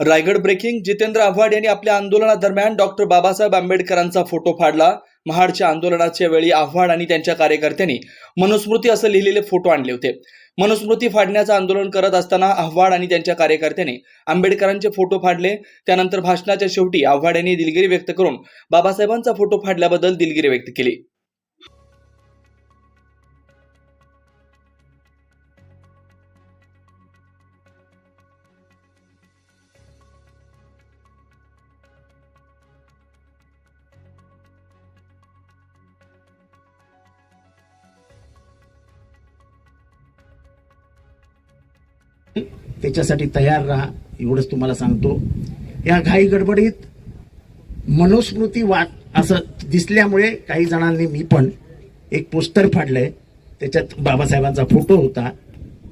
Raigad breaking Jitendra Awhad यांनी आपल्या आंदोलनादरम्यान डॉक्टर बाबासाहेब आंबेडकरांचा फोटो फाडला. महाडच्या आंदोलनाच्या वेळी आव्हाड आणि त्यांच्या कार्यकर्त्यांनी मनुस्मृती असं लिहिलेले फोटो आणले होते. मनुस्मृती फाडण्याचं आंदोलन करत असताना आव्हाड आणि त्यांच्या कार्यकर्त्यांनी आंबेडकरांचे फोटो फाडले. त्यानंतर भाषणाच्या शेवटी आव्हाड यांनी दिलगिरी व्यक्त करून बाबासाहेबांचा फोटो फाडल्याबद्दल दिलगिरी व्यक्त केली. त्याच्यासाठी तयार राहा एवढंच तुम्हाला सांगतो. या घाई गडबडीत मनुस्मृती वाट असं दिसल्यामुळे काही जणांनी मी पण एक पोस्टर फाडलंय. त्याच्यात बाबासाहेबांचा फोटो होता.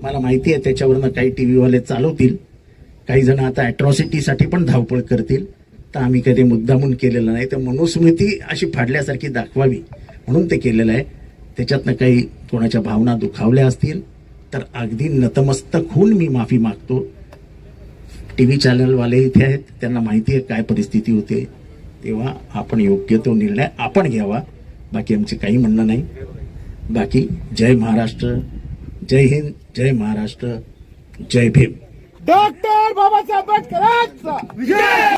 मला माहिती आहे त्याच्यावरनं काही टी व्हीवाले चालवतील. काही जण आता अॅट्रॉसिटीसाठी पण धावपळ करतील. तर आम्ही कधी मुद्दामून केलेलं नाही. तर मनुस्मृती अशी फाडल्यासारखी दाखवावी म्हणून ते केलेलं आहे. त्याच्यातनं काही कोणाच्या भावना दुखावल्या असतील तर अगदी नतमस्तक होऊन मी माफी मागतो. टी व्ही चॅनलवाले इथे आहेत त्यांना माहिती आहे काय परिस्थिती होते. तेव्हा आपण योग्य तो निर्णय आपण घ्यावा. बाकी आमचे काही म्हणणं नाही. बाकी जय महाराष्ट्र जय हिंद जय महाराष्ट्र जय भीम. डॉक्टर बाबासाहेब आंबेडकर